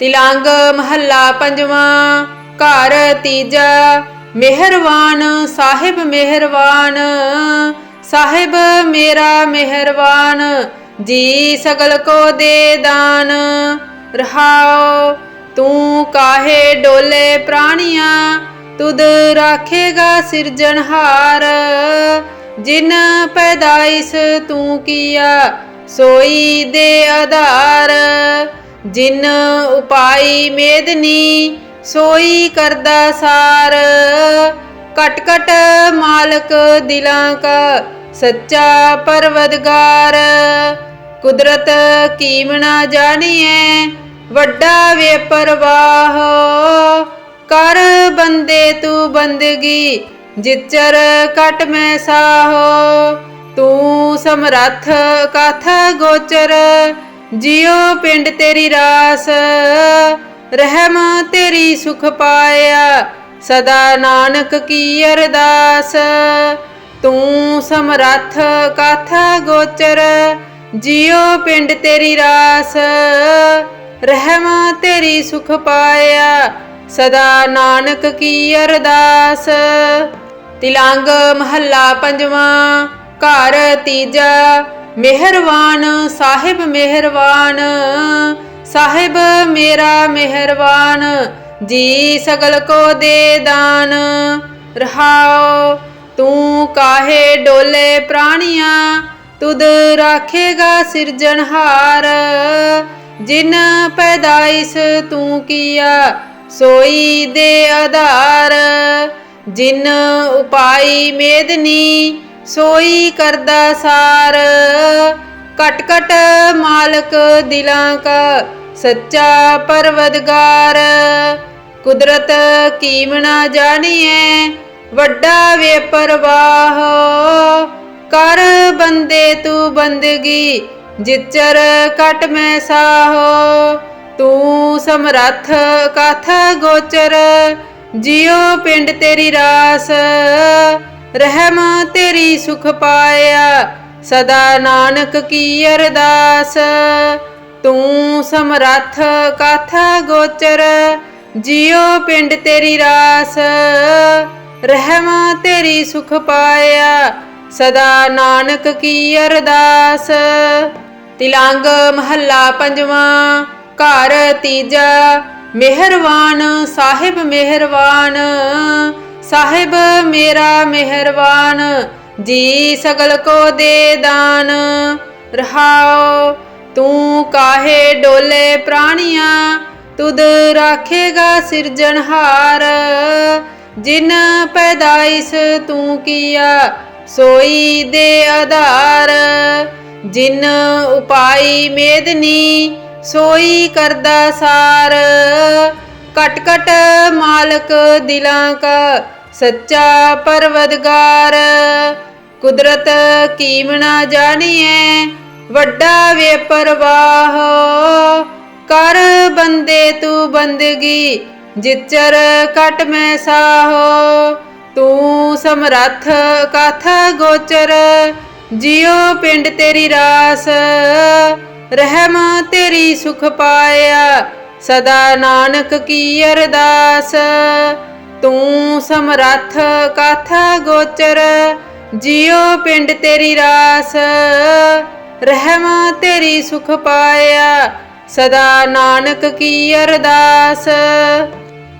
ਤਿਲੰਗ ਮਹੱਲਾ ਪੰਜਵਾਂ, ਘਰ ਤੀਜਾ ਮਿਹਰਵਾਨ ਸਾਹਿਬ ਮਿਹਰਵਾਨ ਸਾਹਿਬ ਮੇਰਾ ਮਿਹਰਬਾਨ, ਜੀ ਸਗਲ ਕੋ ਦੇ ਦਾਨ ਰਹਾਓ ਤੂੰ ਕਾਹੇ ਡੋਲੇ ਪ੍ਰਾਣੀਆਂ, ਤੁਧ ਰਾਖੇਗਾ ਸਿਰਜਣਹਾਰ ਜਿਨ ਪੈਦਾਇਸ ਤੂੰ ਕੀਆ, ਸੋਈ ਦੇ ਆਧਾਰ। ਜਿਨ ਉਪਾਈ ਮੇਦਨੀ ਸੋਈ ਕਰਦਾ ਸਾਰ। ਕਟ ਕਟ ਮਾਲਕ ਦਿਲਾਂ ਕਾ, ਸੱਚਾ ਪਰਵਦਗਾਰ। ਕੁਦਰਤ ਕੀਮਣਾ ਜਾਣੀਐ, ਵੱਡਾ ਵੇ ਪਰਵਾਹ ਕਰ ਬੰਦੇ ਤੂੰ ਬੰਦਗੀ, ਜਿਚਰ ਕਟ ਮੈਂ ਸਾਹੋ। ਤੂੰ ਸਮਰੱਥ ਕਥ ਗੋਚਰ ਜਿਉ ਪਿੰਡ ਤੇਰੀ ਰਾਸ, ਰਹਿਮ ਤੇਰੀ ਸੁਖ ਪਾਇਆ, ਸਦਾ ਨਾਨਕ ਕੀ ਅਰਦਾਸ। ਤੂੰ ਸਮਰੱਥ ਕਥ ਗੋਚਰ, ਜਿਉ ਪਿੰਡ ਤੇਰੀ ਰਾਸ, ਰਹਿਮ ਤੇਰੀ ਸੁਖ ਪਾਇਆ, ਸਦਾ ਨਾਨਕ ਕੀ ਅਰਦਾਸ। ਤਿਲੰਗ ਮਹੱਲਾ ਪੰਜਵਾਂ, ਘਰ ਤੀਜਾ ਮਿਹਰਵਾਨ, ਸਾਹਿਬ ਮਿਹਰਬਾਨ ਸਾਹਿਬ ਮੇਰਾ ਮਿਹਰਬਾਨ ਜੀ ਸਗਲ ਕੋ ਦੇ ਦਾਨ। ਰਹਾਓ ਤੂੰ ਕਾਹੇ ਡੋਲੇ ਪ੍ਰਾਣੀਆਂ, ਤੁਧ ਰਾਖੇਗਾ ਸਿਰਜਣਹਾਰ ਜਿਨ ਪੈਦਾਇਸ ਤੂੰ ਕੀਆ, ਸੋਈ ਦੇ ਆਧਾਰ। ਜਿਨ ਉਪਾਈ ਮੇਦਨੀ ਸੋਈ ਕਰਦਾ ਸਾਰ। ਕਟ ਕਟ ਮਾਲਕ ਦਿਲਾਂ ਕਾ, ਸੱਚਾ ਪਰਵਦਗਾਰ। ਕੁਦਰਤ ਕੀਮਣਾ ਜਾਣੀਐ, ਵੱਡਾ ਵੇ ਪਰਵਾਹ ਕਰ ਬੰਦੇ ਤੂੰ ਬੰਦਗੀ, ਜਿਚਰ ਕਟ ਮੈਂ ਸਾਹੋ। ਤੂੰ ਸਮਰੱਥ ਕਥ ਗੋਚਰ, ਜਿਉ ਪਿੰਡ ਤੇਰੀ ਰਾਸ। ਰਹਿਮ ਤੇਰੀ ਸੁਖ ਪਾਇਆ, ਸਦਾ ਨਾਨਕ ਕੀ ਅਰਦਾਸ। ਤੂੰ ਸਮਰੱਥ ਕਥ ਗੋਚਰ, ਜਿਉ ਪਿੰਡ ਤੇਰੀ ਰਾਸ। ਰਹਿਮ ਤੇਰੀ ਸੁਖ ਪਾਇਆ, ਸਦਾ ਨਾਨਕ ਕੀ ਅਰਦਾਸ। ਤਿਲੰਗ ਮਹੱਲਾ ਪੰਜਵਾਂ, ਘਰ ਤੀਜਾ, ਮਿਹਰਵਾਨ ਸਾਹਿਬ ਮਿਹਰਬਾਨ ਸਾਹਿਬ ਮੇਰਾ ਮਿਹਰਬਾਨ, ਜੀ ਸਗਲ ਕੋ ਦੇ ਦਾਨ। ਰਹਾਓ ਤੂੰ ਕਾਹੇ ਡੋਲੇ ਪ੍ਰਾਣੀਆਂ, ਤੁਧ ਰਾਖੇਗਾ ਸਿਰਜਣਹਾਰ ਜਿਨ ਪੈਦਾਇਸ ਤੂੰ ਕੀਆ, ਸੋਈ ਦੇ ਆਧਾਰ। ਜਿਨ ਉਪਾਈ ਮੇਦਨੀ, ਸੋਈ ਕਰਦਾ ਸਾਰ। ਕਟ ਕਟ ਮਾਲਕ ਦਿਲਾਂ ਕਾ ਸੱਚਾ ਪਰਵਦਗਾਰ। ਕੁਦਰਤ ਕੀਮਣਾ ਜਾਣੀਐ, ਵੱਡਾ ਵੇ ਪਰਵਾਹ ਕਰ ਬੰਦੇ ਤੂੰ ਬੰਦਗੀ, ਜਿਚਰ ਕਟ ਮੈਂ ਸਾਹੋ ਤੂੰ ਸਮਰੱਥ ਕਥ ਗੋਚਰ, ਜਿਉ ਪਿੰਡ ਤੇਰੀ ਰਾਸ। ਰਹਿਮ ਤੇਰੀ ਸੁਖ ਪਾਇਆ, ਸਦਾ ਨਾਨਕ ਕੀ ਅਰਦਾਸ। ਤੂੰ ਸਮਰੱਥ ਕਾਥਾ ਗੋਚਰ, ਜਿਉ ਪਿੰਡ ਤੇਰੀ ਰਾਸ। ਰਹਿਮ ਤੇਰੀ ਸੁਖ ਪਾਇਆ, ਸਦਾ ਨਾਨਕ ਕੀ ਅਰਦਾਸ।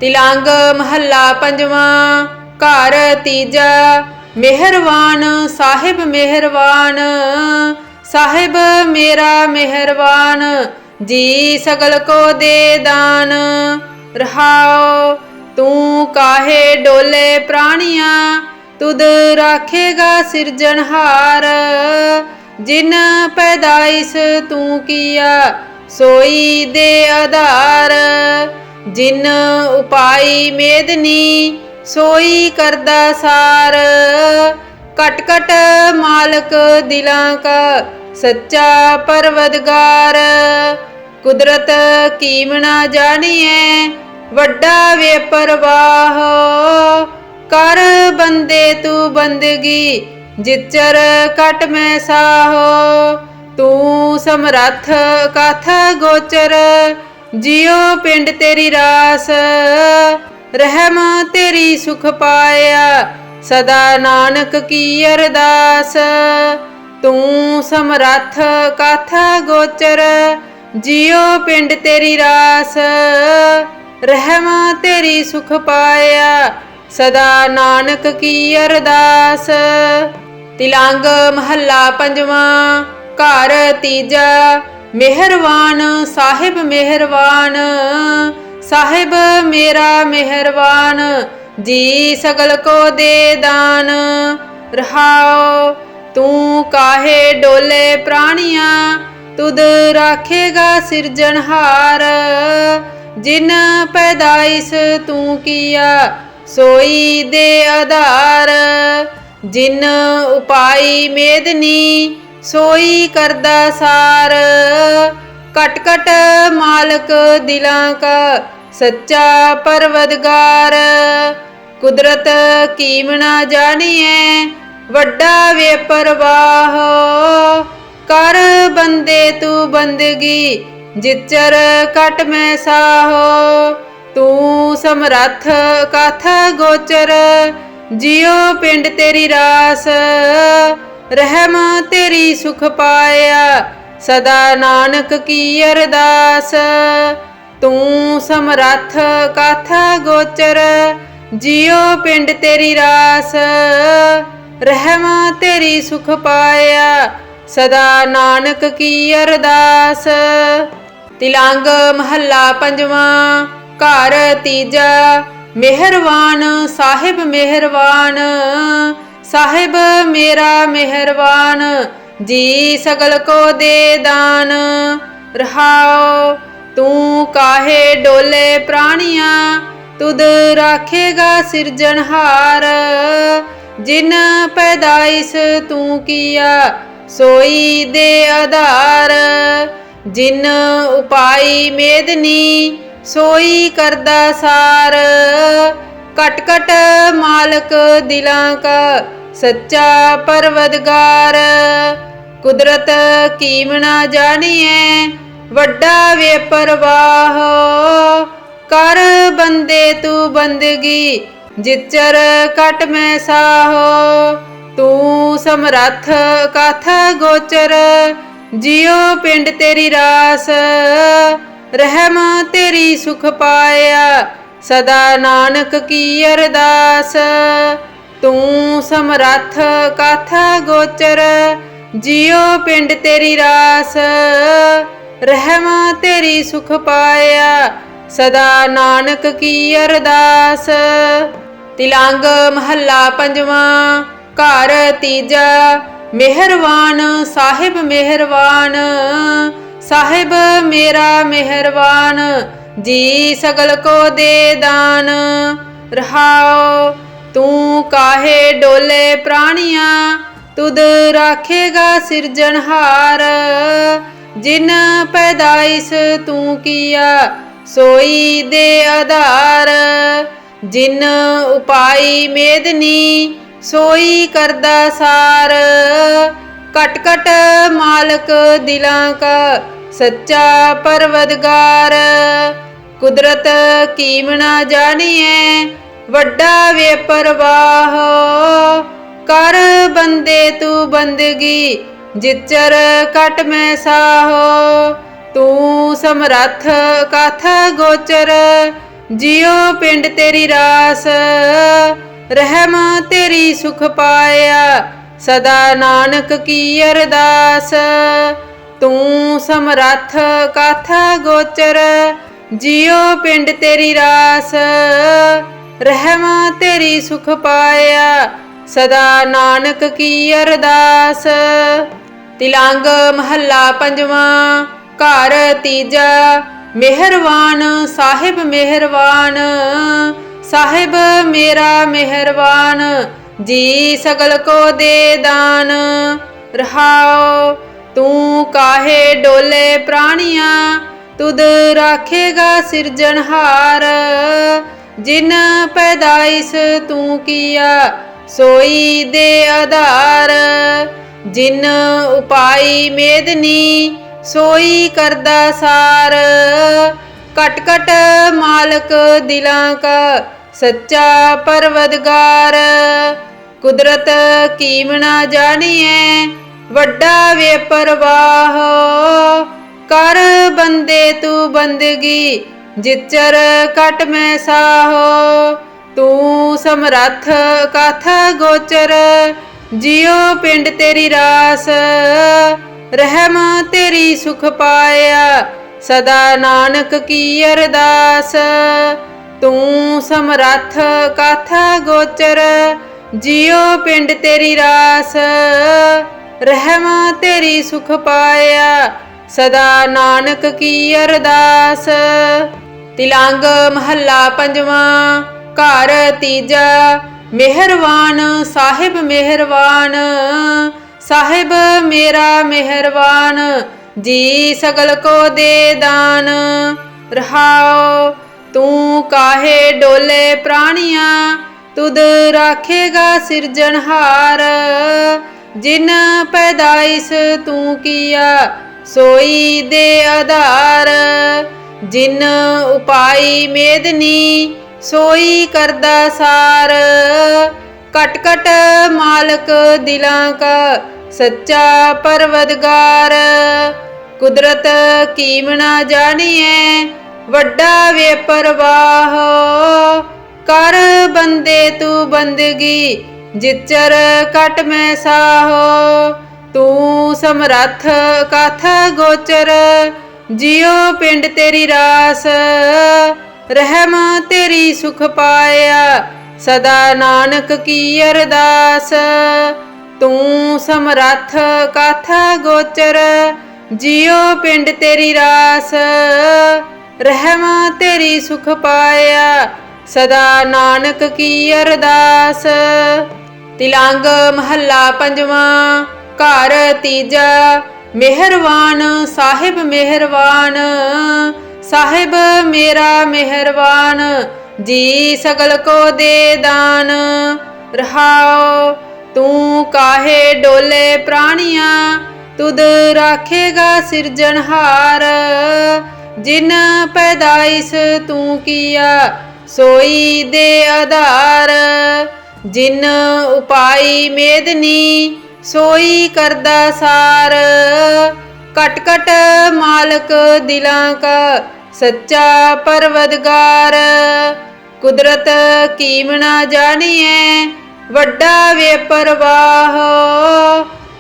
ਤਿਲੰਗ ਮਹੱਲਾ ਪੰਜਵਾਂ, ਘਰ ਤੀਜਾ, ਮਿਹਰਵਾਨ ਸਾਹਿਬ ਮਿਹਰਬਾਨ ਸਾਹਿਬ ਮੇਰਾ ਮਿਹਰਬਾਨ ਜੀ ਸਗਲ ਕੋ ਦੇ ਦਾਨ। ਰਹਾਓ ਤੂੰ ਕਾਹੇ ਡੋਲੇ ਪ੍ਰਾਣੀਆਂ? ਤੁਧ ਰਾਖੇਗਾ ਸਿਰਜਣਹਾਰ ਜਿਨ ਪੈਦਾਇਸ ਤੂੰ ਕੀਆ, ਸੋਈ ਦੇ ਆਧਾਰ। ਜਿਨ ਉਪਾਈ ਮੇਦਨੀ, ਸੋਈ ਕਰਦਾ ਸਾਰ। ਕਟ ਕਟ ਮਾਲਕ ਦਿਲਾਂ ਕਾ, ਸੱਚਾ ਪਰਵਦਗਾਰ। ਕੁਦਰਤ ਕੀਮਣਾ ਜਾਣੀਐ? ਵੱਡਾ ਵੇ ਪਰਵਾਹ ਕਰ ਬੰਦੇ ਤੂੰ ਬੰਦਗੀ, ਜਿਚਰ ਕਟ ਮੈਂ ਸਾਹੋ। ਤੂੰ ਸਮਰੱਥ ਕਥ ਗੋਚਰ, ਜਿਉ ਪਿੰਡ ਤੇਰੀ ਰਾਸ। ਰਹਿਮ ਤੇਰੀ ਸੁਖ ਪਾਇਆ, ਸਦਾ ਨਾਨਕ ਕੀ ਅਰਦਾਸ। ਤੂੰ ਸਮਰੱਥ ਕਥ ਗੋਚਰ, ਜਿਉ ਪਿੰਡ ਤੇਰੀ ਰਾਸ। ਰਹਿਮ ਤੇਰੀ ਸੁਖ ਪਾਇਆ, ਸਦਾ ਨਾਨਕ ਕੀ ਅਰਦਾਸ। ਤਿਲੰਗ ਮਹੱਲਾ ਪੰਜਵਾਂ, ਘਰ ਤੀਜਾ, ਮਿਹਰਵਾਨ ਸਾਹਿਬ ਮਿਹਰਵਾਨ। ਸਾਹਿਬ ਮੇਰਾ ਮਿਹਰਬਾਨ ਜੀ ਸਗਲ ਕੋ ਦੇ ਦਾਨ। ਰਹਾਓ ਤੂੰ ਕਾਹੇ ਡੋਲੇ ਪ੍ਰਾਣੀਆਂ, ਤੁਧ ਰਾਖੇਗਾ ਸਿਰਜਣਹਾਰ। ਜਿਨ ਪੈਦਾਇਸ ਤੂੰ ਕੀਆ, ਸੋਈ ਦੇ ਆਧਾਰ। ਜਿਨ ਉਪਾਈ ਮੇਦਨੀ ਸੋਈ ਕਰਦਾ ਸਾਰ। ਕਟ ਕਟ ਮਾਲਕ ਦਿਲਾਂ ਕਾ, ਸੱਚਾ ਪਰਵਦਗਾਰ। ਕੁਦਰਤ ਕੀਮਣਾ ਜਾਣੀਐ, ਵੱਡਾ ਵੇ ਪਰਵਾਹ ਕਰ ਬੰਦੇ ਤੂੰ ਬੰਦਗੀ ਜਿਚਰ ਕਟ ਮੈਂ ਸਾਹੋ, ਤੂੰ ਸਮਰੱਥ ਕਥ ਗੋਚਰ, ਜਿਉ ਪਿੰਡ ਤੇਰੀ ਰਾਸ, ਰਹਿਮ ਤੇਰੀ ਸੁਖ ਪਾਇਆ, ਸਦਾ ਨਾਨਕ ਕੀ ਅਰਦਾਸ। ਤੂੰ ਸਮਰੱਥ ਕਥ ਗੋਚਰ, ਜਿਉ ਪਿੰਡ ਤੇਰੀ ਰਾਸ, ਰਹਿਮ ਤੇਰੀ ਸੁਖ ਪਾਇਆ, ਸਦਾ ਨਾਨਕ ਕੀ ਅਰਦਾਸ। ਤਿਲੰਗ ਮਹੱਲਾ ਪੰਜਵਾਂ, ਘਰ ਤੀਜਾ, ਮਿਹਰਵਾਨ, ਸਾਹਿਬ ਮਿਹਰਬਾਨ ਸਾਹਿਬ ਮੇਰਾ ਮਿਹਰਬਾਨ ਜੀ ਸਗਲ ਕੋ ਦੇ ਦਾਨ ਰਹਾਓ ਤੂੰ ਕਾਹੇ ਡੋਲੇ ਪ੍ਰਾਣੀਆਂ, ਤੁਧ ਰਾਖੇਗਾ ਸਿਰਜਣਹਾਰ ਜਿਨ ਪੈਦਾਇਸ ਤੂੰ ਕੀਆ, ਸੋਈ ਦੇ ਆਧਾਰ। ਜਿਨ ਉਪਾਈ ਮੇਦਨੀ ਸੋਈ ਕਰਦਾ ਸਾਰ। ਕਟ ਕਟ ਮਾਲਕ ਦਿਲਾਂ ਕਾ, ਸੱਚਾ ਪਰਵਦਗਾਰ। ਕੁਦਰਤ ਕੀਮਣਾ ਜਾਣੀਐ, ਵੱਡਾ ਵੇ ਪਰਵਾਹ ਕਰ ਬੰਦੇ ਤੂੰ ਬੰਦਗੀ, ਜਿਚਰ ਕਟ ਮੈਂ ਸਾਹੋ। ਤੂੰ ਸਮਰੱਥ ਕਥ ਗੋਚਰ ਜਿਉ ਪਿੰਡ ਤੇਰੀ ਰਾਸ, ਰਹਿਮ ਤੇਰੀ ਸੁਖ ਪਾਇਆ, ਸਦਾ ਨਾਨਕ ਕੀ ਅਰਦਾਸ। ਤੂੰ ਸਮਰੱਥ ਕਥ ਗੋਚਰ, ਜਿਉ ਪਿੰਡ ਤੇਰੀ ਰਾਸ, ਰਹਿਮ ਤੇਰੀ ਸੁਖ ਪਾਇਆ, ਸਦਾ ਨਾਨਕ ਕੀ ਅਰਦਾਸ। ਤਿਲੰਗ ਮਹੱਲਾ ਪੰਜਵਾਂ, ਘਰ ਤੀਜਾ ਮਿਹਰਵਾਨ, ਸਾਹਿਬ ਮਿਹਰਬਾਨ ਸਾਹਿਬ ਮੇਰਾ ਮਿਹਰਬਾਨ ਜੀ ਸਗਲ ਕੋ ਦੇ ਦਾਨ। ਰਹਾਓ ਤੂੰ ਕਾਹੇ ਡੋਲੇ ਪ੍ਰਾਣੀਆਂ, ਤੁਧ ਰਾਖੇਗਾ ਸਿਰਜਣਹਾਰ ਜਿਨ ਪੈਦਾਇਸ ਤੂੰ ਕੀਆ, ਸੋਈ ਦੇ ਆਧਾਰ। ਜਿਨ ਉਪਾਈ ਮੇਦਨੀ ਸੋਈ ਕਰਦਾ ਸਾਰ। ਕਟ ਕਟ ਮਾਲਕ ਦਿਲਾਂ ਕਾ, ਸੱਚਾ ਪਰਵਦਗਾਰ। ਕੁਦਰਤ ਕੀਮਣਾ ਜਾਣੀਐ, ਵੱਡਾ ਵੇ ਕਰ ਬੰਦੇ ਤੂੰ ਬੰਦਗੀ, ਜਿਚਰ ਕਟ ਮੈਂ ਸਾਹੋ। ਤੂੰ ਸਮਰੱਥ ਕਥ ਗੋਚਰ, ਜਿਉ ਪਿੰਡ ਤੇਰੀ ਰਾਸ। ਰਹਿਮ ਤੇਰੀ ਸੁਖ ਪਾਇਆ, ਸਦਾ ਨਾਨਕ ਕੀ ਅਰਦਾਸ। ਤੂੰ ਸਮਰੱਥ ਕਥ ਗੋਚਰ, ਜਿਉ ਪਿੰਡ ਤੇਰੀ ਰਾਸ। ਰਹਿਮ ਤੇਰੀ ਸੁਖ ਪਾਇਆ, ਸਦਾ ਨਾਨਕ ਕੀ ਅਰਦਾਸ। ਤਿਲੰਗ ਮਹੱਲਾ ਪੰਜਵਾਂ, ਘਰ ਤੀਜਾ, ਮਿਹਰਵਾਨ ਸਾਹਿਬ ਮਿਹਰਬਾਨ ਸਾਹਿਬ ਮੇਰਾ ਮਿਹਰਬਾਨ, ਜੀ ਸਗਲ ਕੋ ਦੇ ਦਾਨ। ਰਹਾਓ ਤੂੰ ਕਾਹੇ ਡੋਲੇ ਪ੍ਰਾਣੀਆਂ, ਤੁਧ ਰਾਖੇਗਾ ਸਿਰਜਣਹਾਰ ਜਿਨ ਪੈਦਾਇਸ ਤੂੰ ਕੀਆ, ਸੋਈ ਦੇ ਆਧਾਰ। ਜਿਨ ਉਪਾਈ ਮੇਦਨੀ, ਸੋਈ ਕਰਦਾ ਸਾਰ। ਕਟ ਕਟ ਮਾਲਕ ਦਿਲਾਂ ਕਾ ਸੱਚਾ ਪਰਵਦਗਾਰ। ਕੁਦਰਤ ਕੀਮਣਾ ਜਾਣੀਐ, ਵੱਡਾ ਵੇ ਪਰਵਾਹ ਕਰ ਬੰਦੇ ਤੂੰ ਬੰਦਗੀ, ਜਿਚਰ ਕਟ ਮੈਂ ਸਾਹੋ ਤੂੰ ਸਮਰੱਥ ਕਥ ਗੋਚਰ, ਜਿਉ ਪਿੰਡ ਤੇਰੀ ਰਾਸ। ਰਹਿਮ ਤੇਰੀ ਸੁਖ ਪਾਇਆ, ਸਦਾ ਨਾਨਕ ਕੀ ਅਰਦਾਸ। ਤੂੰ ਸਮਰੱਥ ਕਥ ਗੋਚਰ, ਜਿਉ ਪਿੰਡ ਤੇਰੀ ਰਾਸ। ਰਹਿਮ ਤੇਰੀ ਸੁਖ ਪਾਇਆ, ਸਦਾ ਨਾਨਕ ਕੀ ਅਰਦਾਸ। ਤਿਲੰਗ ਮਹੱਲਾ ਪੰਜਵਾਂ, ਘਰ ਤੀਜਾ, ਮਿਹਰਵਾਨ ਸਾਹਿਬ ਮਿਹਰਵਾਨ। ਸਾਹਿਬ ਮੇਰਾ ਮਿਹਰਵਾਨ, ਜੀ ਸਗਲ ਕੋ ਦੇ ਦਾਨ। ਰਹਾਓ ਤੂੰ ਕਾਹੇ ਡੋਲੇ ਪ੍ਰਾਣੀਆਂ? ਤੁਧ ਰਾਖੇਗਾ ਸਿਰਜਣਹਾਰ ਜਿਨ ਪੈਦਾਇਸ ਤੂੰ ਕੀਆ, ਸੋਈ ਦੇ ਆਧਾਰ। ਜਿਨ ਉਪਾਈ ਮੇਦਨੀ ਸੋਈ ਕਰਦਾ ਸਾਰ। ਕਟ ਕਟ ਮਾਲਕ ਦਿਲਾਂ ਕਾ, ਸੱਚਾ ਪਰਵਦਗਾਰ। ਕੁਦਰਤ ਕੀਮਣਾ ਜਾਣੀਐ? ਵੱਡਾ ਵੇ ਪਰਵਾਹ ਕਰ ਬੰਦੇ ਤੂੰ ਬੰਦਗੀ, ਜਿਚਰ ਕਟ ਮੈਂ ਸਾਹੋ। ਤੂੰ ਸਮਰੱਥ ਕਥ ਗੋਚਰ, ਜਿਉ ਪਿੰਡ ਤੇਰੀ ਰਾਸ। ਰਹਿਮ ਤੇਰੀ ਸੁਖ ਪਾਇਆ, ਸਦਾ ਨਾਨਕ ਕੀ ਅਰਦਾਸ। ਤੂੰ ਸਮਰੱਥ ਕਥ ਗੋਚਰ, ਜਿਉ ਪਿੰਡ ਤੇਰੀ ਰਾਸ। ਰਹਿਮ ਤੇਰੀ ਸੁਖ ਪਾਇਆ, ਸਦਾ ਨਾਨਕ ਕੀ ਅਰਦਾਸ। ਤਿਲੰਗ ਮਹੱਲਾ ਪੰਜਵਾਂ, ਘਰ ਤੀਜਾ, ਮਿਹਰਵਾਨ ਸਾਹਿਬ ਮਿਹਰਵਾਨ। ਸਾਹਿਬ ਮੇਰਾ ਮਿਹਰਵਾਨ, ਜੀ ਸਗਲ ਕੋ ਦੇ ਦਾਨ। ਰਹਾਓ ਤੂੰ ਕਾਹੇ ਡੋਲੇ ਪ੍ਰਾਣੀਆਂ, ਤੁਧ ਰਾਖੇਗਾ ਸਿਰਜਣਹਾਰ। ਜਿਨ ਪੈਦਾਇਸ ਤੂੰ ਕੀਆ, ਸੋਈ ਦੇ ਆਧਾਰ। ਜਿਨ ਉਪਾਈ ਮੇਦਨੀ ਸੋਈ ਕਰਦਾ ਸਾਰ। ਕਟ ਕਟ ਮਾਲਕ ਦਿਲਾਂ ਕਾ, ਸੱਚਾ ਪਰਵਦਗਾਰ। ਕੁਦਰਤ ਕੀਮਣਾ ਜਾਣੀਐ, ਵੱਡਾ ਵੇ ਪਰਵਾਹ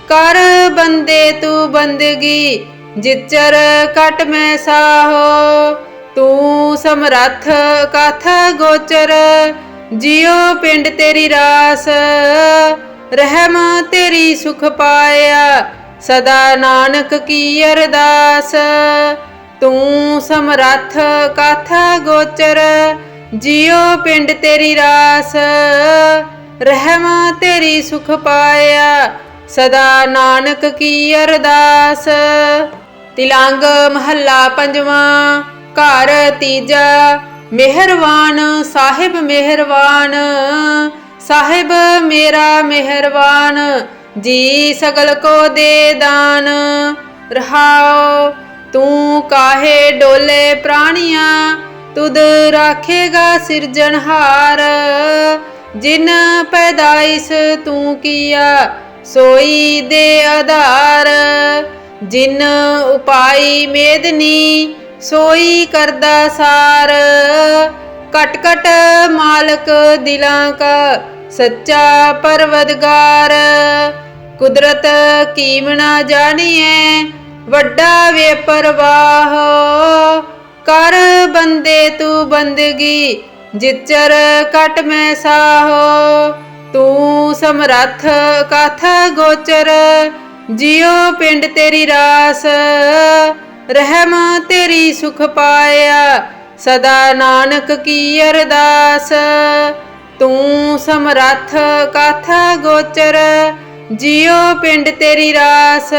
ਕਰ ਬੰਦੇ ਤੂੰ ਬੰਦਗੀ ਜਿਚਰ ਕਟ ਮੈਂ ਸਾਹੋ, ਤੂੰ ਸਮਰੱਥ ਕਥ ਗੋਚਰ, ਜਿਉ ਪਿੰਡ ਤੇਰੀ ਰਾਸ, ਰਹਿਮ ਤੇਰੀ ਸੁਖ ਪਾਇਆ, ਸਦਾ ਨਾਨਕ ਕੀ ਅਰਦਾਸ। ਤੂੰ ਸਮਰੱਥ ਕਥ ਗੋਚਰ, ਜਿਉ ਪਿੰਡ ਤੇਰੀ ਰਾਸ, ਰਹਿਮ ਤੇਰੀ ਸੁਖ ਪਾਇਆ ਸਦਾ ਨਾਨਕ ਕੀ ਅਰਦਾਸ। ਤਿਲੰਗ ਮਹੱਲਾ ਪੰਜਵਾਂ, ਘਰ ਤੀਜਾ ਮਿਹਰਵਾਨ ਸਾਹਿਬ ਮਿਹਰਵਾਨ ਸਾਹਿਬ ਮੇਰਾ ਮਿਹਰਵਾਨ ਜੀ ਸਗਲ ਕੋ ਦੇ ਦਾਨ। ਰਹਾਓ, ਤੂੰ ਕਾਹੇ ਡੋਲੇ ਪ੍ਰਾਣੀਆਂ, ਤੁਧ ਰਾਖੇਗਾ ਸਿਰਜਣਹਾਰ। ਜਿਨ ਪੈਦਾਇਸ ਤੂੰ ਕੀਆ ਸੋਈ ਦੇ ਆਧਾਰ, ਜਿਨ ਉਪਾਈ ਮੇਦਨੀ ਸੋਈ ਕਰਦਾ ਸਾਰ। ਕਟ ਕਟ ਮਾਲਕ ਦਿਲਾਂ ਕਾ ਸੱਚਾ ਪਰਵਦਗਾਰ। ਕੁਦਰਤ ਕੀਮਣਾ ਜਾਣੀਐ, ਵੱਡਾ ਵੇ ਪਰਵਾਹ ਕਰ ਬੰਦੇ ਤੂੰ ਬੰਦਗੀ, ਜਿਚਰ ਕਟ ਮੈਂ ਸਾਹੋ। ਤੂੰ ਸਮਰੱਥ ਕਥ ਗੋਚਰ, ਜਿਉ ਪਿੰਡ ਤੇਰੀ ਰਾਸ। ਰਹਿਮ ਤੇਰੀ ਸੁਖ ਪਾਇਆ, ਸਦਾ ਨਾਨਕ ਕੀ ਅਰਦਾਸ। ਤੂੰ ਸਮਰੱਥ ਕਥ ਗੋਚਰ, ਜਿਉ ਪਿੰਡ ਤੇਰੀ ਰਾਸ।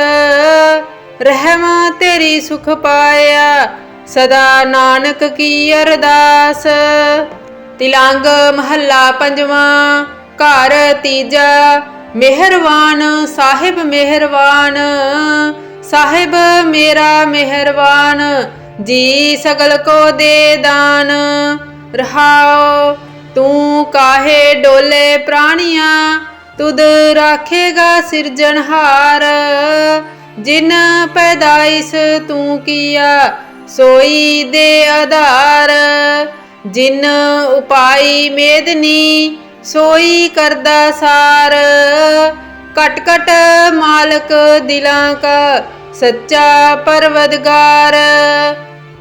ਰਹਿਮ ਤੇਰੀ ਸੁਖ ਪਾਇਆ, ਸਦਾ ਨਾਨਕ ਕੀ ਅਰਦਾਸ। ਤਿਲੰਗ ਮਹੱਲਾ ਪੰਜਵਾਂ ਘਰ ਤੀਜਾ ਮਿਹਰਵਾਨ ਸਾਹਿਬ ਮਿਹਰਵਾਨ ਸਾਹਿਬ ਮੇਰਾ ਮਿਹਰਵਾਨ ਜੀ ਸਗਲ ਕੋ ਦੇ ਦਾਨ। ਰਹਾਓ, ਤੂੰ ਕਾਹੇ ਡੋਲੇ ਪ੍ਰਾਣੀਆਂ, ਤੁਧ ਰਾਖੇਗਾ ਸਿਰਜਣਹਾਰ ਜਿਨ ਪੈਦਾਇਸ ਤੂੰ ਕੀਆ, ਸੋਈ ਦੇ ਆਧਾਰ। ਜਿਨ ਉਪਾਈ ਮੇਦਨੀ ਸੋਈ ਕਰਦਾ ਸਾਰ। ਕਟ ਕਟ ਮਾਲਕ ਦਿਲਾਂ ਕਾ ਸੱਚਾ ਪਰਵਦਗਾਰ।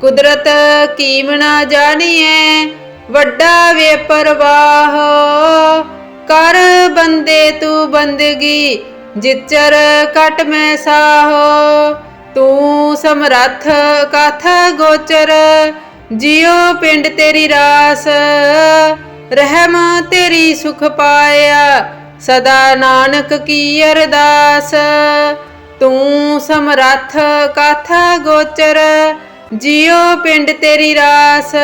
ਕੁਦਰਤ ਕੀਮਣਾ ਜਾਣੀਐ, ਵੱਡਾ ਵੇ ਪਰਵਾਹ ਕਰ ਬੰਦੇ ਤੂੰ ਬੰਦਗੀ, ਜਿਚਰ ਕਟ ਮੈਂ ਸਾਹੋ। ਤੂੰ ਸਮਰੱਥ ਕਥ ਗੋਚਰ, ਜਿਉ ਪਿੰਡ ਤੇਰੀ ਰਾਸ। ਰਹਿਮ ਤੇਰੀ ਸੁਖ ਪਾਇਆ, ਸਦਾ ਨਾਨਕ ਕੀ ਅਰਦਾਸ। ਤੂੰ ਸਮਰੱਥ ਕਥ ਗੋਚਰ, ਜਿਉ ਪਿੰਡ ਤੇਰੀ ਰਾਸ।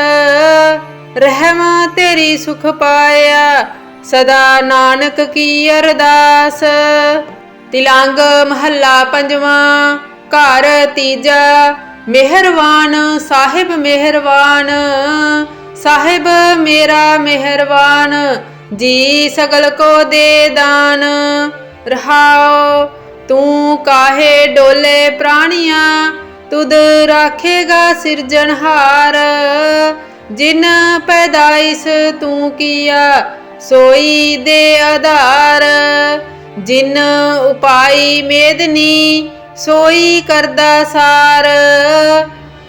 ਰਹਿਮ ਤੇਰੀ ਸੁਖ ਪਾਇਆ, ਸਦਾ ਨਾਨਕ ਕੀ ਅਰਦਾਸ। ਤਿਲੰਗ ਮਹੱਲਾ ਪੰਜਵਾਂ, ਘਰ ਤੀਜਾ, ਮਿਹਰਵਾਨ ਸਾਹਿਬ ਮਿਹਰਵਾਨ। ਸਾਹਿਬ ਮੇਰਾ ਮਿਹਰਵਾਨ ਜੀ ਸਗਲ ਕੋ ਦੇ ਦਾਨ। ਰਹਾਓ, ਤੂੰ ਕਾਹੇ ਡੋਲੇ ਪ੍ਰਾਣੀਆਂ, ਤੁਧ ਰਾਖੇਗਾ ਸਿਰਜਣਹਾਰ ਜਿਨ ਪੈਦਾਇਸ ਤੂੰ ਕੀਆ, ਸੋਈ ਦੇ ਆਧਾਰ। ਜਿਨ ਉਪਾਈ ਮੇਦਨੀ, ਸੋਈ ਕਰਦਾ ਸਾਰ।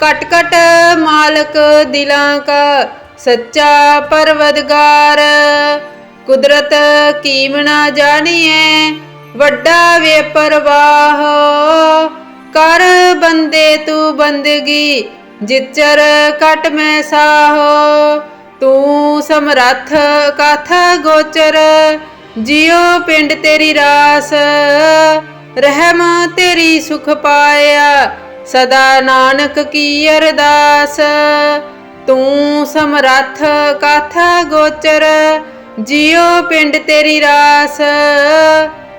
ਕਟ ਕਟ ਮਾਲਕ ਦਿਲਾਂ ਕਾ ਸੱਚਾ ਪਰਵਦਗਾਰ। ਕੁਦਰਤ ਕੀਮਣਾ ਜਾਣੀਐ, ਵੱਡਾ ਵੇ ਪਰਵਾਹ ਕਰ ਬੰਦੇ ਤੂੰ ਬੰਦਗੀ, ਜਿਚਰ ਕਟ ਮੈਂ ਸਾਹੋ। ਤੂੰ ਸਮਰੱਥ ਕਥ ਗੋਚਰ, ਜਿਉ ਪਿੰਡ ਤੇਰੀ ਰਾਸ। ਰਹਿਮ ਤੇਰੀ ਸੁਖ ਪਾਇਆ, ਸਦਾ ਨਾਨਕ ਕੀ ਅਰਦਾਸ। ਤੂੰ ਸਮਰੱਥ ਕਥ ਗੋਚਰ, ਜਿਉ ਪਿੰਡ ਤੇਰੀ ਰਾਸ।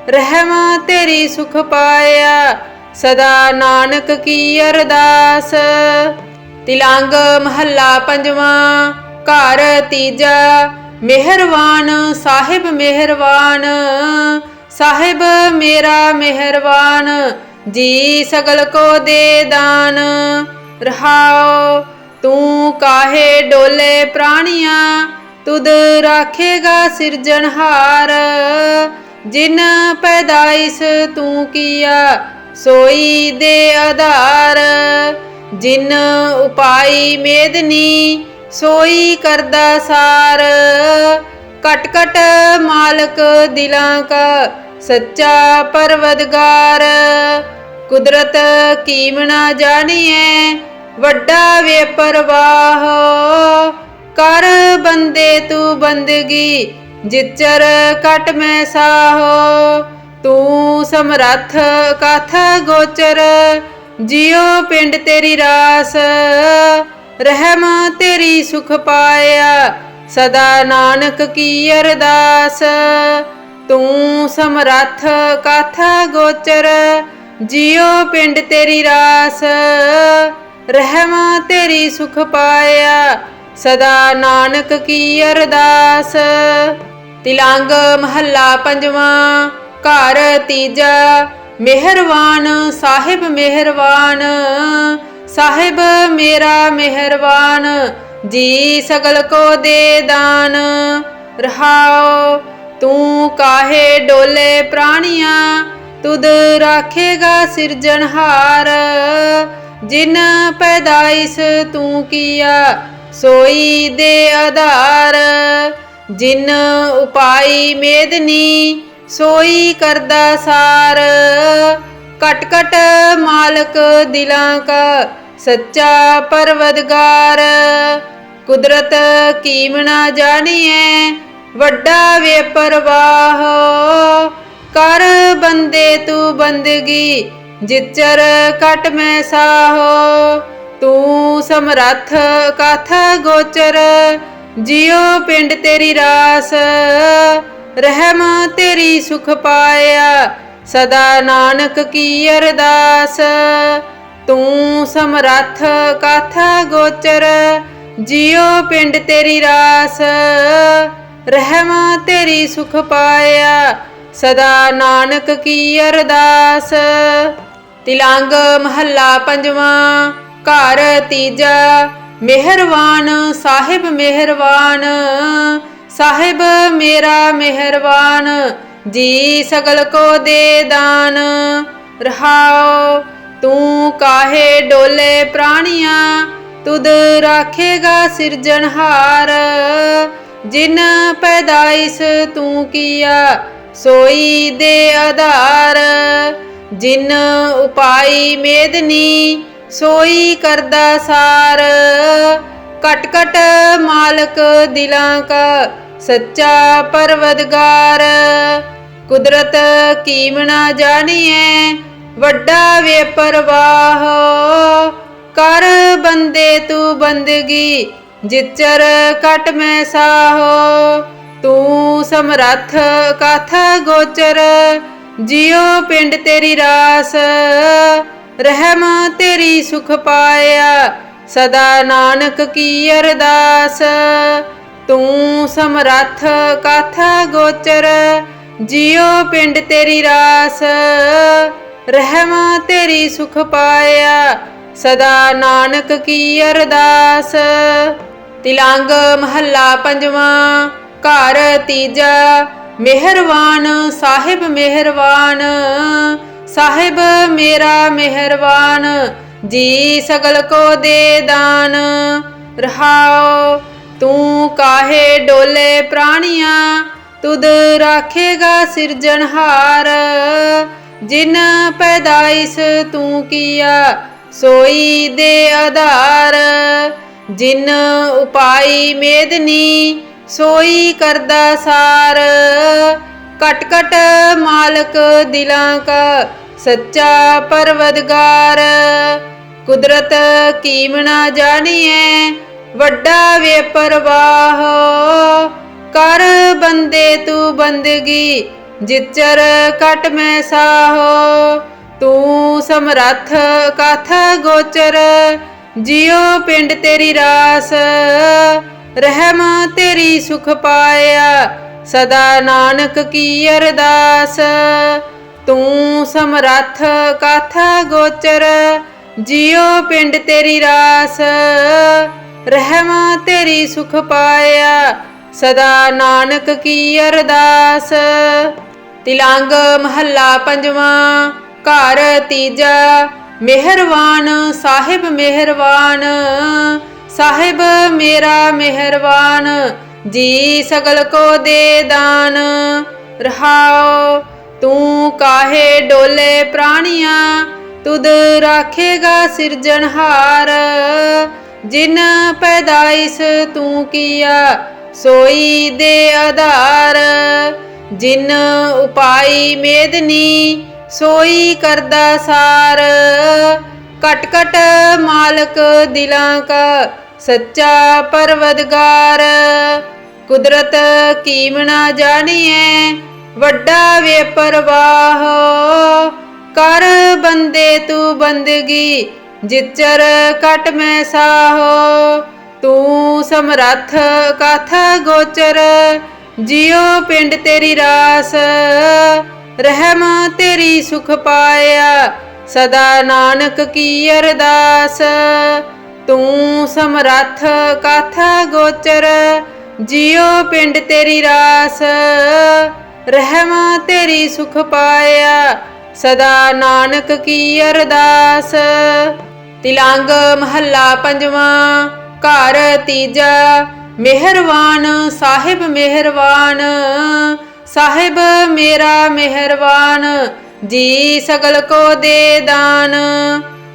ਰਹਿਮ ਤੇਰੀ ਸੁਖ ਪਾਇਆ, ਸਦਾ ਨਾਨਕ ਕੀ ਅਰਦਾਸ। ਤਿਲੰਗ ਮਹੱਲਾ ਪੰਜਵਾਂ, ਘਰ ਤੀਜਾ, ਮਿਹਰਵਾਨ ਸਾਹਿਬ ਮਿਹਰਵਾਨ। ਸਾਹਿਬ ਮੇਰਾ ਮਿਹਰਵਾਨ, ਜੀ ਸਗਲ ਕੋ ਦੇ ਦਾਨ। ਰਹਾਓ ਤੂੰ ਕਾਹੇ ਡੋਲੇ ਪ੍ਰਾਣੀਆਂ? ਤੁਧ ਰਾਖੇਗਾ ਸਿਰਜਣਹਾਰ ਜਿਨ ਪੈਦਾਇਸ ਤੂੰ ਕੀਆ, ਸੋਈ ਦੇ ਆਧਾਰ। ਜਿਨ ਉਪਾਈ ਮੇਦਨੀ ਸੋਈ ਕਰਦਾ ਸਾਰ। ਕਟ ਕਟ ਮਾਲਕ ਦਿਲਾਂ ਕਾ, ਸੱਚਾ ਪਰਵਦਗਾਰ। ਕੁਦਰਤ ਕੀਮਣਾ ਜਾਣੀਐ? ਵੱਡਾ ਵੇ ਪਰਵਾਹ ਕਰ ਬੰਦੇ ਤੂੰ ਬੰਦਗੀ, ਜਿਚਰ ਕਟ ਮੈਂ ਸਾਹੋ। ਤੂੰ ਸਮਰੱਥ ਕਥ ਗੋਚਰ, ਜਿਉ ਪਿੰਡ ਤੇਰੀ ਰਾਸ। ਰਹਿਮ ਤੇਰੀ ਸੁਖ ਪਾਇਆ, ਸਦਾ ਨਾਨਕ ਕੀ ਅਰਦਾਸ। ਤੂੰ ਸਮਰੱਥ ਕਥ ਗੋਚਰ, ਜਿਉ ਪਿੰਡ ਤੇਰੀ ਰਾਸ। ਰਹਿਮ ਤੇਰੀ ਸੁਖ ਪਾਇਆ, ਸਦਾ ਨਾਨਕ ਕੀ ਅਰਦਾਸ। ਤਿਲੰਗ ਮਹੱਲਾ ਪੰਜਵਾਂ, ਘਰ ਤੀਜਾ, ਮਿਹਰਵਾਨ ਸਾਹਿਬ ਮਿਹਰਵਾਨ। ਸਾਹਿਬ ਮੇਰਾ ਮਿਹਰਵਾਨ, ਜੀ ਸਗਲ ਕੋ ਦੇ ਦਾਨ। ਰਹਾਓ ਤੂੰ ਕਾਹੇ ਡੋਲੇ ਪ੍ਰਾਣੀਆਂ, ਤੁਧ ਰਾਖੇਗਾ ਸਿਰਜਣਹਾਰ। ਜਿਨ ਪੈਦਾਇਸ ਤੂੰ ਕੀਆ, ਸੋਈ ਦੇ ਆਧਾਰ। ਜਿਨ ਉਪਾਈ ਮੇਦਨੀ ਸੋਈ ਕਰਦਾ ਸਾਰ। ਕਟ ਕਟ ਮਾਲਕ ਦਿਲਾਂ ਕਾ, ਸੱਚਾ ਪਰਵਦਗਾਰ। ਕੁਦਰਤ ਕੀਮਣਾ ਜਾਣੀਐ, ਵੱਡਾ ਵੇ ਪਰਵਾਹ। ਕਰ ਬੰਦੇ ਤੂੰ ਬੰਦਗੀ ਜਿਚਰ ਕਟ ਮੈਂ ਸਾਹੋ, ਤੂੰ ਸਮਰੱਥ ਕਥ ਗੋਚਰ, ਜਿਉ ਪਿੰਡ ਤੇਰੀ ਰਾਸ, ਰਹਿਮ ਤੇਰੀ ਸੁਖ ਪਾਇਆ, ਸਦਾ ਨਾਨਕ ਕੀ ਅਰਦਾਸ। ਤੂੰ ਸਮਰੱਥ ਕਥ ਗੋਚਰ, ਜਿਉ ਪਿੰਡ ਤੇਰੀ ਰਾਸ, ਰਹਿਮ ਤੇਰੀ ਸੁਖ ਪਾਇਆ, ਸਦਾ ਨਾਨਕ ਕੀ ਅਰਦਾਸ। ਤਿਲੰਗ ਮਹੱਲਾ ਪੰਜਵਾਂ, ਘਰ ਤੀਜਾ ਮਿਹਰਵਾਨ ਸਾਹਿਬ ਮਿਹਰਵਾਨ ਸਾਹਿਬ ਮੇਰਾ ਮਿਹਰਬਾਨ, ਜੀ ਸਗਲ ਕੋ ਦੇ ਦਾਨ, ਰਹਾਓ, ਤੂੰ ਕਾਹੇ ਡੋਲੇ ਪ੍ਰਾਣੀਆਂ, ਤੁਧ ਰਾਖੇਗਾ ਸਿਰਜਣਹਾਰ ਜਿਨ ਪੈਦਾਇਸ ਤੂੰ ਕੀਆ, ਸੋਈ ਦੇ ਆਧਾਰ। ਜਿਨ ਉਪਾਈ ਮੇਦਨੀ ਸੋਈ ਕਰਦਾ ਸਾਰ। ਕਟ ਕਟ ਮਾਲਕ ਦਿਲਾਂ ਕਾ ਸੱਚਾ ਪਰਵਦਗਾਰ। ਕੁਦਰਤ ਕੀਮਣਾ ਜਾਣੀਐ, ਵੱਡਾ ਵੇ ਪਰਵਾਹ ਕਰ ਬੰਦੇ ਤੂੰ ਬੰਦਗੀ, ਜਿਚਰ ਕਟ ਮੈਂ ਸਾਹੋ। ਤੂੰ ਸਮਰੱਥ ਕਥ ਗੋਚਰ ਜਿਉ ਪਿੰਡ ਤੇਰੀ ਰਾਸ, ਰਹਿਮ ਤੇਰੀ ਸੁਖ ਪਾਇਆ, ਸਦਾ ਨਾਨਕ ਕੀ ਅਰਦਾਸ। ਤੂੰ ਸਮਰੱਥ ਕਾਥਾ ਗੋਚਰ, ਜਿਉ ਪਿੰਡ ਤੇਰੀ ਰਾਸ, ਰਹਿਮ ਤੇਰੀ ਸੁਖ ਪਾਇਆ, ਸਦਾ ਨਾਨਕ ਕੀ ਅਰਦਾਸ। ਤਿਲੰਗ ਮਹੱਲਾ ਪੰਜਵਾਂ, ਘਰ ਤੀਜਾ ਮਿਹਰਵਾਨ, ਸਾਹਿਬ ਮਿਹਰਬਾਨ ਸਾਹਿਬ ਮੇਰਾ ਮਿਹਰਬਾਨ ਜੀ ਸਗਲ ਕੋ ਦੇ ਦਾਨ। ਰਹਾਓ, ਤੂੰ ਕਾਹੇ ਡੋਲੇ ਪ੍ਰਾਣੀਆਂ, ਤੁਧ ਰਾਖੇਗਾ ਸਿਰਜਣਹਾਰ ਜਿਨ ਪੈਦਾਇਸ ਤੂੰ ਕੀਆ, ਸੋਈ ਦੇ ਆਧਾਰ। ਜਿਨ ਉਪਾਈ ਮੇਦਨੀ ਸੋਈ ਕਰਦਾ ਸਾਰ। ਕਟ ਕਟ ਮਾਲਕ ਦਿਲਾਂ ਕਾ ਸੱਚਾ ਪਰਵਦਗਾਰ। ਕੁਦਰਤ ਕੀਮਣਾ ਜਾਣੀਐ, ਵੱਡਾ ਵੇ ਪਰਵਾਹ ਕਰ ਬੰਦੇ ਤੂੰ ਬੰਦਗੀ, ਜਿਚਰ ਕਟ ਮੈਂ ਸਾਹੋ। ਤੂੰ ਸਮਰੱਥ ਕਥ ਗੋਚਰ, ਜਿਉ ਪਿੰਡ ਤੇਰੀ ਰਾਸ। ਰਹਿਮ ਤੇਰੀ ਸੁਖ ਪਾਇਆ, ਸਦਾ ਨਾਨਕ ਕੀ ਅਰਦਾਸ। ਤੂੰ ਸਮਰੱਥ ਕਾਥਾ ਗੋਚਰ, ਜਿਉ ਪਿੰਡ ਤੇਰੀ ਰਾਸ। ਰਹਿਮ ਤੇਰੀ ਸੁਖ ਪਾਇਆ, ਸਦਾ ਨਾਨਕ ਕੀ ਅਰਦਾਸ। ਤਿਲੰਗ ਮਹੱਲਾ ਪੰਜਵਾਂ, ਘਰ ਤੀਜਾ, ਮਿਹਰਵਾਨ ਸਾਹਿਬ ਮਿਹਰਬਾਨ ਸਾਹਿਬ ਮੇਰਾ ਮਿਹਰਬਾਨ, ਜੀ ਸਗਲ ਕੋ ਦੇ ਦਾਨ। ਰਹਾਓ, ਤੂੰ ਕਾਹੇ ਡੋਲੇ ਪ੍ਰਾਣੀਆਂ, ਤੁਧ ਰਾਖੇਗਾ ਸਿਰਜਣਹਾਰ ਜਿਨ ਪੈਦਾਇਸ ਤੂੰ ਕੀਆ, ਸੋਈ ਦੇ ਆਧਾਰ। ਜਿਨ ਉਪਾਈ ਮੇਦਨੀ ਸੋਈ ਕਰਦਾ ਸਾਰ। ਕਟ ਕਟ ਮਾਲਕ ਦਿਲਾਂ ਕਾ ਸੱਚਾ ਪਰਵਦਗਾਰ। ਕੁਦਰਤ ਕੀਮਣਾ ਜਾਣੀਐ, ਵੱਡਾ ਵੇ ਪਰਵਾਹ ਕਰ ਬੰਦੇ ਤੂੰ ਬੰਦਗੀ, ਜਿਚਰ ਕਟ ਮੈਂ ਸਾਹੋ। ਤੂੰ ਸਮਰੱਥ ਕਾਥਾ ਗੋਚਰ, ਜਿਉ ਪਿੰਡ ਤੇਰੀ ਰਾਸ। ਰਹਿਮ ਤੇਰੀ ਸੁਖ ਪਾਇਆ, ਸਦਾ ਨਾਨਕ ਕੀ ਅਰਦਾਸ। ਤੂੰ ਸਮਰੱਥ ਕਾਥਾ ਗੋਚਰ, ਜਿਉ ਪਿੰਡ ਤੇਰੀ ਰਾਸ। ਰਹਿਮ ਤੇਰੀ ਸੁਖ ਪਾਇਆ, ਸਦਾ ਨਾਨਕ ਕੀ ਅਰਦਾਸ। ਤਿਲੰਗ ਮਹੱਲਾ ਪੰਜਵਾਂ, ਘਰ ਤੀਜਾ, ਮਿਹਰਵਾਨ ਸਾਹਿਬ ਮਿਹਰਬਾਨ ਸਾਹਿਬ ਮੇਰਾ ਮਿਹਰਬਾਨ ਜੀ ਸਗਲ ਕੋ ਦੇ ਦਾਨ।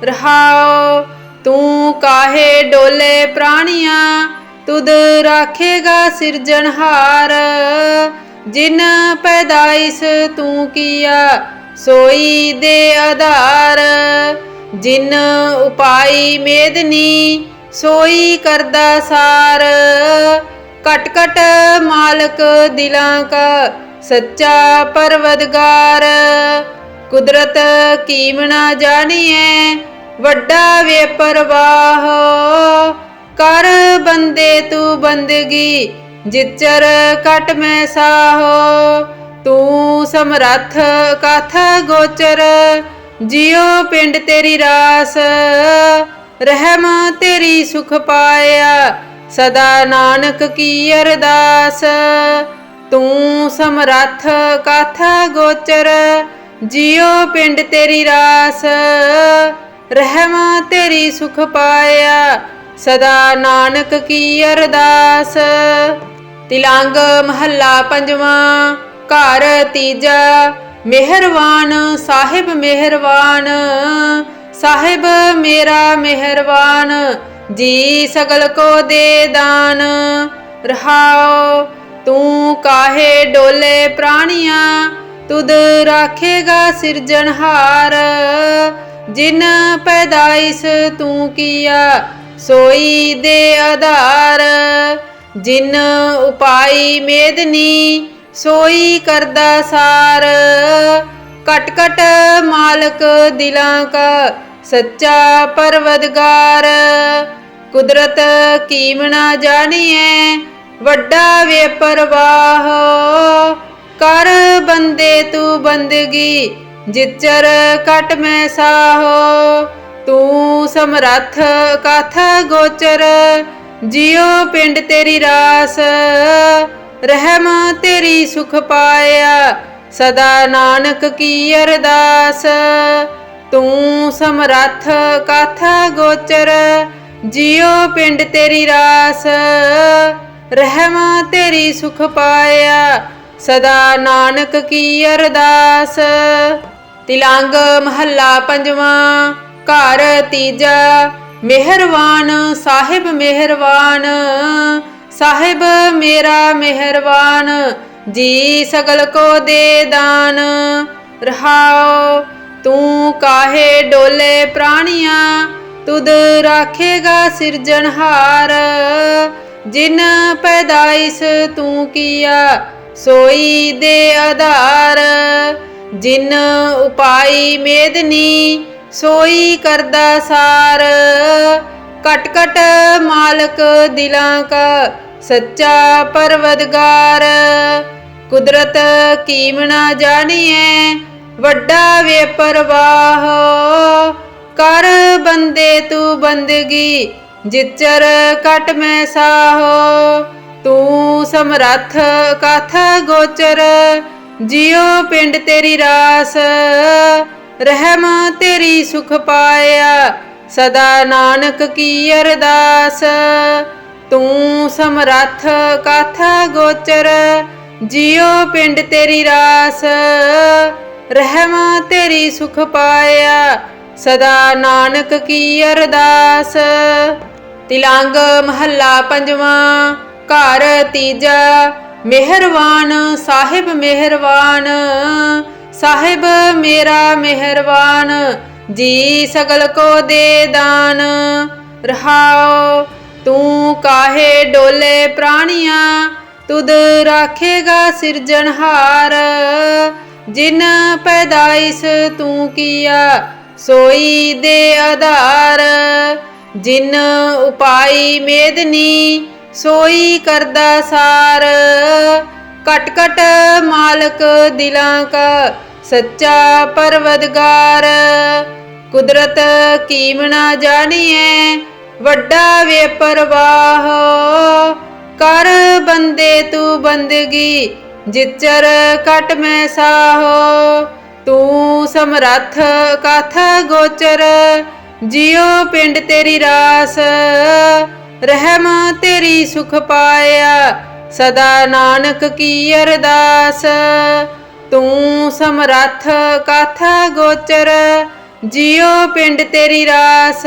ਰਹਾਓ ਤੂੰ ਕਾਹੇ ਡੋਲੇ ਪ੍ਰਾਣੀਆਂ? ਤੁਧ ਰਾਖੇਗਾ ਸਿਰਜਣਹਾਰ ਜਿਨ ਪੈਦਾਇਸ ਤੂੰ ਕੀਆ, ਸੋਈ ਦੇ ਆਧਾਰ। ਜਿਨ ਉਪਾਈ ਮੇਦਨੀ, ਸੋਈ ਕਰਦਾ ਸਾਰ। ਕਟ ਕਟ ਮਾਲਕ ਦਿਲਾਂ ਕਾ, ਸੱਚਾ ਪਰਵਦਗਾਰ। ਕੁਦਰਤ ਕੀਮਣਾ ਜਾਣੀਐ? ਵੱਡਾ ਵੇ ਪਰਵਾਹ ਕਰ ਬੰਦੇ ਤੂੰ ਬੰਦਗੀ, ਜਿਚਰ ਕਟ ਮੈਂ ਸਾਹੋ। ਤੂੰ ਸਮਰੱਥ ਕਥ ਗੋਚਰ, ਜਿਉ ਪਿੰਡ ਤੇਰੀ ਰਾਸ। ਰਹਿਮ ਤੇਰੀ ਸੁਖ ਪਾਇਆ, ਸਦਾ ਨਾਨਕ ਕੀ ਅਰਦਾਸ। ਤੂੰ ਸਮਰੱਥ ਕਥ ਗੋਚਰ, ਜਿਉ ਪਿੰਡ ਤੇਰੀ ਰਾਸ। ਰਹਿਮ ਤੇਰੀ ਸੁਖ ਪਾਇਆ, ਸਦਾ ਨਾਨਕ ਕੀ ਅਰਦਾਸ। ਤਿਲੰਗ ਮਹੱਲਾ ਪੰਜਵਾਂ, ਘਰ ਤੀਜਾ, ਮਿਹਰਵਾਨ ਸਾਹਿਬ ਮਿਹਰਵਾਨ। ਸਾਹਿਬ ਮੇਰਾ ਮਿਹਰਬਾਨ ਜੀ ਸਗਲ ਕੋ ਦੇ ਦਾਨ। ਰਹਾਓ, ਤੂੰ ਕਾਹੇ ਡੋਲੇ ਪ੍ਰਾਣੀਆਂ, ਤੁਧ ਰਾਖੇਗਾ ਸਿਰਜਣਹਾਰ। ਜਿਨ ਪੈਦਾਇਸ ਤੂੰ ਕੀਆ, ਸੋਈ ਦੇ ਆਧਾਰ। ਜਿਨ ਉਪਾਈ ਮੇਦਨੀ ਸੋਈ ਕਰਦਾ ਸਾਰ। ਕਟ ਕਟ ਮਾਲਕ ਦਿਲਾਂ ਕਾ, ਸੱਚਾ ਪਰਵਦਗਾਰ। ਕੁਦਰਤ ਕੀਮਣਾ ਜਾਣੀਏ ਵੱਡਾ ਵੇ ਪਰਵਾਹ। ਕਰ ਬੰਦੇ ਤੂੰ ਬੰਦਗੀ ਜਿਚਰ ਕਟ ਮੈਂ ਸਾਹੋ, ਤੂੰ ਸਮਰੱਥ ਕਥ ਗੋਚਰ, ਜਿਉ ਪਿੰਡ ਤੇਰੀ ਰਾਸ, ਰਹਿਮ ਤੇਰੀ ਸੁਖ ਪਾਇਆ, ਸਦਾ ਨਾਨਕ ਕੀ ਅਰਦਾਸ। ਤੂੰ ਸਮਰੱਥ ਕਥ ਗੋਚਰ, ਜਿਉ ਪਿੰਡ ਤੇਰੀ ਰਾਸ, ਰਹਿਮ ਤੇਰੀ ਸੁਖ ਪਾਇਆ, ਸਦਾ ਨਾਨਕ ਕੀ ਅਰਦਾਸ। ਤਿਲੰਗ ਮਹੱਲਾ ਪੰਜਵਾਂ, ਘਰ ਤੀਜਾ, ਮਿਹਰਬਾਨ ਸਾਹਿਬ ਮਿਹਰਬਾਨ, ਸਾਹਿਬ ਮੇਰਾ ਮਿਹਰਬਾਨ, ਜੀ ਸਗਲ ਕੋ ਦੇ ਦਾਨ, ਰਹਾਓ, ਤੂੰ ਕਾਹੇ ਡੋਲੇ ਪ੍ਰਾਣੀਆਂ, ਤੁਧ ਰਾਖੇਗਾ ਸਿਰਜਣਹਾਰ ਜਿਨ ਪੈਦਾਇਸ ਤੂੰ ਕੀਆ, ਸੋਈ ਦੇ ਆਧਾਰ। ਜਿਨ ਉਪਾਈ ਮੇਦਨੀ ਸੋਈ ਕਰਦਾ ਸਾਰ। ਕਟ ਕਟ ਮਾਲਕ ਦਿਲਾਂ ਕਾ, ਸੱਚਾ ਪਰਵਦਗਾਰ। ਕੁਦਰਤ ਕੀਮਣਾ ਜਾਣੀਏ ਵੱਡਾ ਵੇ ਪਰਵਾਹ ਕਰ ਬੰਦੇ ਤੂੰ ਬੰਦਗੀ, ਜਿਚਰ ਕਟ ਮੈਂ ਸਾਹੋ। ਤੂੰ ਸਮਰੱਥ ਕਥ ਗੋਚਰ ਜਿਉ ਪਿੰਡ ਤੇਰੀ ਰਾਸ, ਰਹਿਮ ਤੇਰੀ ਸੁਖ ਪਾਇਆ, ਸਦਾ ਨਾਨਕ ਕੀ ਅਰਦਾਸ। ਤੂੰ ਸਮਰੱਥ ਕਥ ਗੋਚਰ, ਜਿਉ ਪਿੰਡ ਤੇਰੀ ਰਾਸ, ਰਹਿਮ ਤੇਰੀ ਸੁਖ ਪਾਇਆ, ਸਦਾ ਨਾਨਕ ਕੀ ਅਰਦਾਸ। ਤਿਲੰਗ ਮਹੱਲਾ ਪੰਜਵਾਂ, ਘਰ ਤੀਜਾ ਮਿਹਰਬਾਨ ਸਾਹਿਬ ਮਿਹਰਬਾਨ ਸਾਹਿਬ ਮੇਰਾ ਮਿਹਰਬਾਨ ਜੀ ਸਗਲ ਕੋ ਦੇ ਦਾਨ। ਰਹਾਓ, ਤੂੰ ਕਾਹੇ ਡੋਲੇ ਪ੍ਰਾਣੀਆਂ, ਤੁਧ ਰਾਖੇਗਾ ਸਿਰਜਣਹਾਰ ਜਿਨ ਪੈਦਾਇਸ ਤੂੰ ਕੀਆ, ਸੋਈ ਦੇ ਆਧਾਰ। ਜਿਨ ਉਪਾਈ ਮੇਦਨੀ ਸੋਈ ਕਰਦਾ ਸਾਰ। ਕਟ ਕਟ ਮਾਲਕ ਦਿਲਾਂ ਕਾ ਸੱਚਾ ਪਰਵਦਗਾਰ। ਕੁਦਰਤ ਕੀਮਣਾ ਜਾਣੀਏ ਵੱਡਾ ਵੇ ਪਰਵਾਹ ਕਰ ਬੰਦੇ ਤੂੰ ਬੰਦਗੀ, ਜਿਚਰ ਕਟ ਮੈਂ ਸਾਹੋ। ਤੂੰ ਸਮਰੱਥ ਕਥ ਗੋਚਰ, ਜਿਉ ਪਿੰਡ ਤੇਰੀ ਰਾਸ। ਰਹਿਮ ਤੇਰੀ ਸੁਖ ਪਾਇਆ, ਸਦਾ ਨਾਨਕ ਕੀ ਅਰਦਾਸ। ਤੂੰ ਸਮਰੱਥ ਕਥ ਗੋਚਰ, ਜਿਉ ਪਿੰਡ ਤੇਰੀ ਰਾਸ।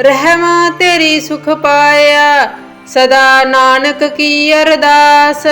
ਰਹਿਮ ਤੇਰੀ ਸੁਖ ਪਾਇਆ, ਸਦਾ ਨਾਨਕ ਕੀ ਅਰਦਾਸ।